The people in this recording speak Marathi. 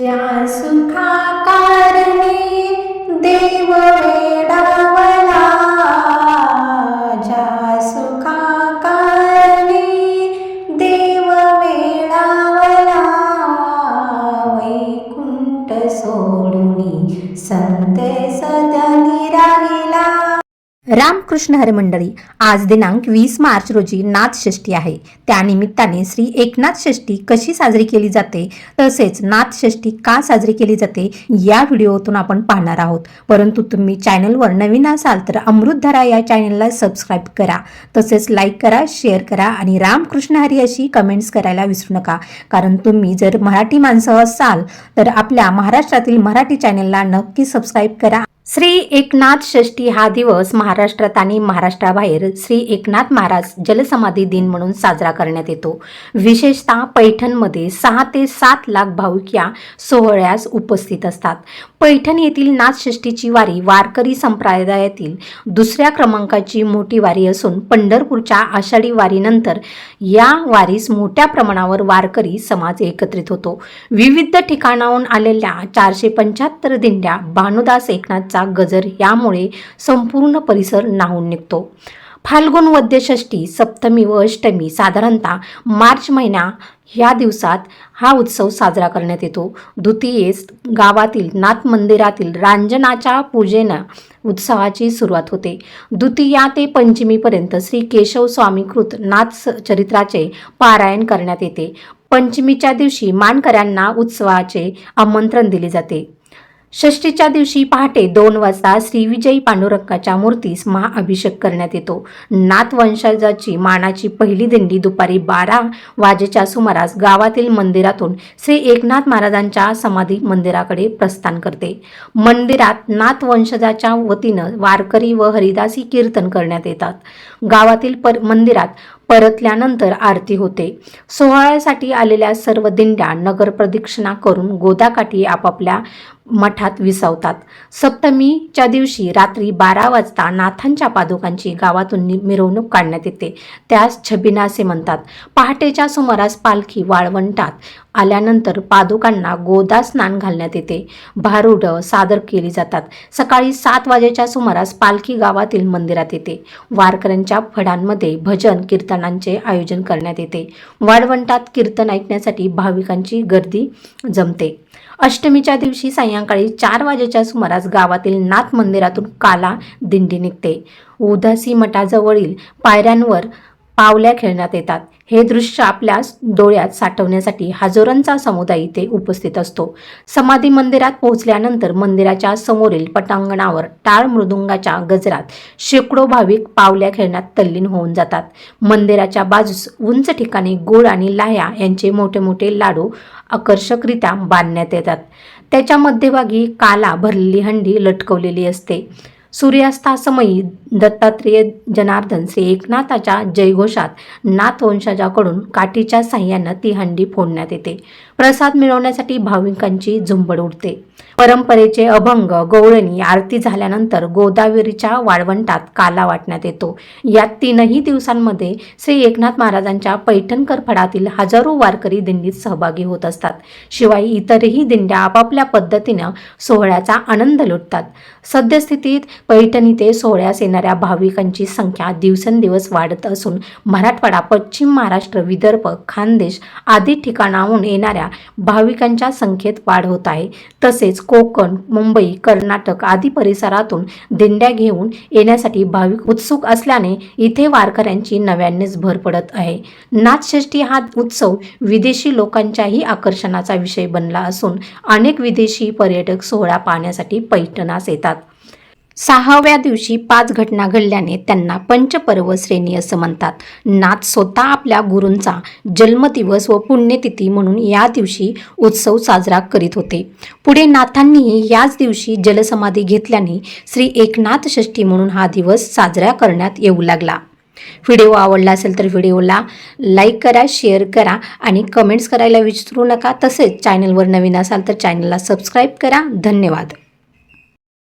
त्या सुखाकारणे देव वेडावला ज्या सुखाकारणे देव वेडावला वैकुंठ सोडुनी संत सदनी राहिला रामकृष्ण हरमंडळी आज दिनांक वीस मार्च रोजी नाथषष्ठी आहे. त्यानिमित्ताने श्री एकनाथ षष्ठी कशी साजरी केली जाते तसेच नाथषष्ठी का साजरी केली जाते या व्हिडिओतून आपण पाहणार आहोत. परंतु तुम्ही चॅनलवर नवीन असाल तर अमृतधारा या चॅनलला सबस्क्राईब करा तसेच लाईक करा शेअर करा आणि रामकृष्ण हरी अशी कमेंट्स करायला विसरू नका. कारण तुम्ही जर मराठी माणसं असाल तर आपल्या महाराष्ट्रातील मराठी चॅनलला नक्की सबस्क्राईब करा श्री एकनाथ षष्ठी हा दिवस महाराष्ट्रात आणि महाराष्ट्राबाहेर श्री एकनाथ महाराज जलसमाधी दिन म्हणून साजरा करण्यात येतो. विशेषतः पैठणमध्ये सहा ते सात लाख भाविक या सोहळ्यास उपस्थित असतात. पैठण येथील नाथषष्ठीची वारी वारकरी संप्रदायातील दुसऱ्या क्रमांकाची मोठी वारी असून पंढरपूरच्या आषाढी वारीनंतर या वारीस मोठ्या प्रमाणावर वारकरी समाज एकत्रित होतो. विविध ठिकाणाहून आलेल्या चारशे पंच्याहत्तर दिंड्या भानुदास एकनाथचा गजर यामुळे संपूर्ण परिसर नाहून निघतो. फाल्गुन वद्यषष्ठी सप्तमी व अष्टमी साधारणतः मार्च महिना ह्या दिवसात हा उत्सव साजरा करण्यात येतो. द्वितीयेस गावातील नाथ मंदिरातील रांजनाच्या पूजेनं उत्सवाची सुरुवात होते. द्वितीया ते पंचमीपर्यंत श्री केशव स्वामीकृत नाथ स- चरित्राचे पारायण करण्यात येते. पंचमीच्या दिवशी मानकऱ्यांना उत्सवाचे आमंत्रण दिले जाते. षष्टीच्या दिवशी पहाटे दोन वाजता श्रीविजयी पांडुरंगाच्या मूर्तीस महाअभिषेक करण्यात येतो. नाथवंशजाची मानाची पहिली दिंडी दुपारी बारा वाजेच्या सुमारास गावातील मंदिरातून श्री एकनाथ महाराजांच्या समाधी मंदिराकडे प्रस्थान करते. मंदिरात नाथवंशजाच्या वतीनं वारकरी व हरिदासी कीर्तन करण्यात येतात. गावातील पर मंदिरात परतल्यानंतर आरती होते. सोहळ्यासाठी आलेल्या सर्व दिंड्या नगर प्रदक्षिणा करून गोदाकाठी आपापल्या मठात विसावतात. सप्तमीच्या दिवशी रात्री बारा वाजता नाथांच्या पादुकांची गावातून नि- मिरवणूक काढण्यात येते. त्यास छबिना असे म्हणतात. पहाटेच्या सुमारास पालखी वाळवंटात आल्यानंतर पादुकांना गोदा स्नान घालण्यात येते. भारुड सादर केली जातात. सकाळी सात वाजेच्या सुमारास पालखी गावातील मंदिरात येते. वारकऱ्यांच्या फडांमध्ये भजन कीर्तन कीर्तनांचे आयोजन करण्यात येते. वाळवंटात कीर्तन ऐकण्यासाठी भाविकांची गर्दी जमते. अष्टमीच्या दिवशी सायंकाळी चार वाजेच्या सुमारास गावातील नाथ मंदिरातून काला दिंडी निघते. उदासी मठाजवळील पायऱ्यांवर पावल्या खेळण्यात येतात. हे दृश्य आपल्या डोळ्यात साठवण्यासाठी हजारोंचा समुदाय इथे उपस्थित असतो. समाधी मंदिरात पोहोचल्यानंतर मंदिराच्या समोरील पटांगणावर टाळ मृदुंगाच्या गजरात शेकडो भाविक पावल्या खेळण्यात तल्लीन होऊन जातात. मंदिराच्या बाजूस उंच ठिकाणी गोड आणि लाह्या यांचे मोठे मोठे लाडू आकर्षकरित्या बांधण्यात येतात. त्याच्या मध्यभागी काला भरलेली हंडी लटकवलेली असते. सूर्यास्तासमयी दत्तात्रेय जनार्दन श्री एकनाथाच्या जयघोषात नाथवंशजाकडून काठीच्या साह्यानं ती हंडी फोडण्यात येते. प्रसाद मिळवण्यासाठी भाविकांची झुंबड उडते. परंपरेचे अभंग गवळणी आरती झाल्यानंतर गोदावरीच्या वाळवंटात काला वाटण्यात येतो. या तीनही दिवसांमध्ये श्री एकनाथ महाराजांच्या पैठणकर फडातील हजारो वारकरी दिंडीत सहभागी होत असतात. शिवाय इतरही दिंड्या आपापल्या पद्धतीनं सोहळ्याचा आनंद लुटतात. सद्यस्थितीत पैठणी ते सोहळ्यास येणाऱ्या भाविकांची संख्या दिवसेंदिवस वाढत असून मराठवाडा पश्चिम महाराष्ट्र विदर्भ खानदेश आदी ठिकाणाहून येणाऱ्या भाविकांच्या संख्येत वाढ होत आहे. तसेच कोकण मुंबई कर्नाटक आदी परिसरातून दिंड्या घेऊन येण्यासाठी भाविक उत्सुक असल्याने इथे वारकऱ्यांची नव्यानेच भर पडत आहे. नाथषष्ठी हा उत्सव विदेशी लोकांच्याही आकर्षणाचा विषय बनला असून अनेक विदेशी पर्यटक सोहळा पाहण्यासाठी पैठणास येतात. सहाव्या दिवशी पाच घटना घडल्याने त्यांना पंचपर्व श्रेणी असं म्हणतात. नाथ स्वतः आपल्या गुरूंचा जन्मदिवस व पुण्यतिथी म्हणून या दिवशी उत्सव साजरा करीत होते. पुढे नाथांनीही याच दिवशी जलसमाधी घेतल्याने श्री एकनाथ षष्ठी म्हणून हा दिवस साजरा करण्यात येऊ लागला. व्हिडिओ आवडला असेल तर व्हिडिओला लाईक करा शेअर करा आणि कमेंट्स करायला विसरू नका. तसेच चॅनलवर नवीन असाल तर चॅनलला सबस्क्राईब करा. धन्यवाद.